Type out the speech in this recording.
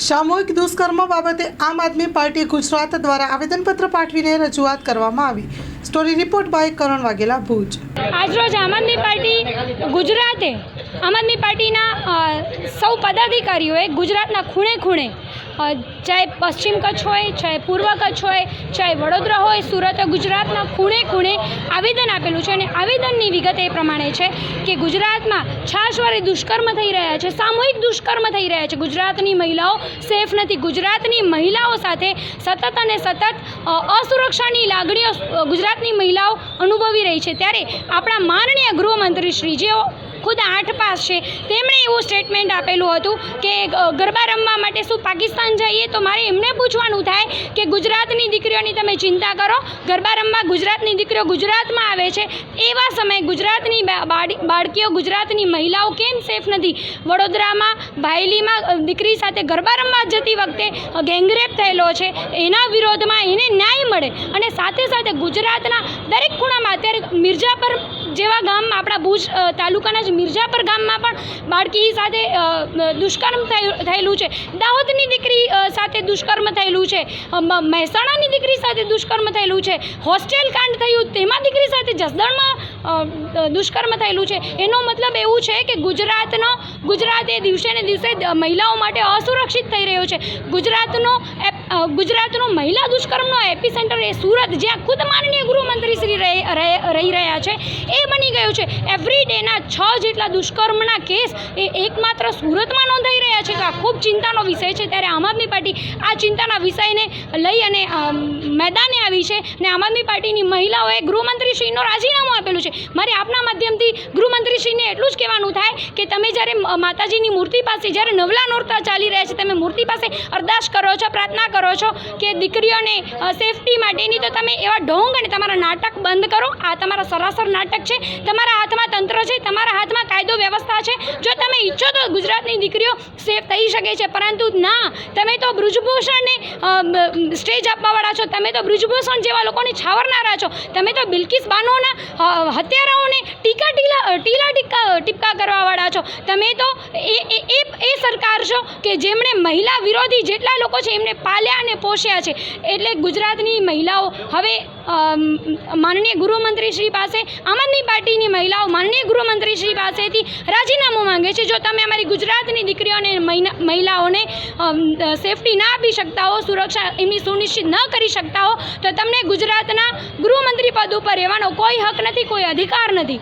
સામૂહિક દુષ્કર્મ બાબતે આમ આદમી પાર્ટી ગુજરાત દ્વારા આવેદનપત્ર પાઠવીને રજૂઆત કરવામાં આવી. Story report by Karan Vaghela Bhuj આજરોજ આમ આદમી પાર્ટી ગુજરાતે આમ આદમી પાર્ટીના સૌ પદાધિકારીઓએ ગુજરાતના ખૂણે ખૂણે ચાહે પશ્ચિમ કચ્છ હોય ચાહે પૂર્વ કચ્છ હોય ચાહે વડોદરા હોય સુરત ગુજરાતના ખૂણે ખૂણે આવેદન આપેલું છે અને આવેદનની વિગત એ પ્રમાણે છે કે ગુજરાતમાં છાશવારે દુષ્કર્મ થઈ રહ્યા છે સામૂહિક દુષ્કર્મ થઈ રહ્યા છે. ગુજરાતની મહિલાઓ સેફ નથી. ગુજરાતની મહિલાઓ સાથે સતત અને સતત અસુરક્ષાની લાગણીઓ અ, ગુજરાતની મહિલાઓ અનુભવી રહી છે. ત્યારે આપણા માનનીય ગૃહમંત્રી શ્રી જેઓ ખુદ આઠ પાસ છે. તેમણે એવું સ્ટેટમેન્ટ આપેલું હતું કે ગરબા રમવા માટે શું પાકિસ્તાન જઈએ તો મારે એમને પૂછવાનું થાય કે ગુજરાતની દીકરીઓની તમે ચિંતા કરો. ગરબા રમવા ગુજરાતની દીકરીઓ ગુજરાતમાં આવે છે. એવા સમયે ગુજરાતની બાળકીઓ ગુજરાતની મહિલાઓ કેમ સેફ નથી? વડોદરામાં ભાયલીમાં દીકરી સાથે ગરબા રમવા જતી વખતે ગેંગરેપ થયેલો છે. એના વિરોધમાં એને ન્યાય મળે. અને સાથે સાથે ગુજરાતના દરેક ખૂણામાં અત્યારે મિર્જાપર જેવા ગામ આપણા ભુજ તાલુકાના જ મિર્જાપર ગામમાં પણ બાળકી સાથે દુષ્કર્મ થયું, થયેલું છે. દાહોદની દીકરી સાથે દુષ્કર્મ થયેલું છે. મહેસાણાની દીકરી સાથે દુષ્કર્મ થયેલું છે. હોસ્ટેલ કાંડ થયું, તેમાં દીકરી સાથે જસદણમાં દુષ્કર્મ થયેલું છે. એનો મતલબ એવું છે કે ગુજરાતનો ગુજરાત એ દિવસે ને દિવસે મહિલાઓ માટે અસુરક્ષિત થઈ રહ્યો છે. ગુજરાતનો ગુજરાતનો મહિલા દુષ્કર્મનો એપી સેન્ટર એ સુરત, જ્યાં ખુદ માનનીય ગૃહમંત્રી શ્રી રહી રહી- રહી રહ્યા છે, એ બની ગયું છે. એવરી ડેના છ જેટલા દુષ્કર્મના કેસ એ એકમાત્ર સુરતમાં નોંધાઈ રહ્યા છે તો આ ખૂબ ચિંતાનો વિષય છે. ત્યારે આમ આદમી પાર્ટી આ ચિંતાના વિષયને લઈ અને મેદાને આવી છે અને આમ આદમી પાર્ટીની મહિલાઓએ ગૃહમંત્રીશ્રીનો રાજીનામું આપેલું છે. મારે આપના માધ્યમથી ગૃહમંત્રીશ્રીને એટલું જ કહેવાનું થાય કે તમે જ્યારે માતાજીની મૂર્તિ પાસે જ્યારે નવલા નોરતા ચાલી રહ્યા છે, તમે મૂર્તિ પાસે અરદાસ કરો છો, પ્રાર્થના કરો છો કે દીકરીઓને સેફટી માટેની તો તમે એવા ઢોંગ અને તમારા નાટક બંધ કરો. આ તમારા સરાસર નાટક છે. તમારા હાથમાં તંત્ર છે, તમારા હાથમાં કાયદો વ્યવસ્થા છે. જો તમે ઈચ્છો તો ગુજરાતની દીકરીઓ સેફ થઈ શકે છે. પરંતુ ના, તમે તો બ્રુજભૂષણને સ્ટેજ આપવાવાળા છો. તમે તો બ્રુજભૂષણ જેવા લોકોને છાવરનારા છો. તમે તો બિલકિસ બાનોના હત્યારાઓને ટીકા ટીલા ટીલા ટીકા ટીપકા કરવાવાળા છો. તમે તો એ એ એ સરકાર છો કે જેમણે મહિલા વિરોધી જેટલા લોકો છે એમને પાલ્યા અને પોષ્યા છે. એટલે ગુજરાતની મહિલાઓ હવે માનનીય ગૃહમંત્રી શ્રી પાસે, આમ આદમી પાર્ટીની મહિલાઓ માનનીય ગૃહમંત્રી શ્રી પાસેથી રાજીનામું માંગે છે. જો તમે અમારી ગુજરાતની દીકરીઓને મહિલાઓને સેફટી ના આપી શકતા હો, સુરક્ષા એમની સુનિશ્ચિત ન કરી શકતા હો, તો તમને ગુજરાતના ગૃહમંત્રી પદ ઉપર રહેવાનો કોઈ હક નથી, કોઈ અધિકાર નથી.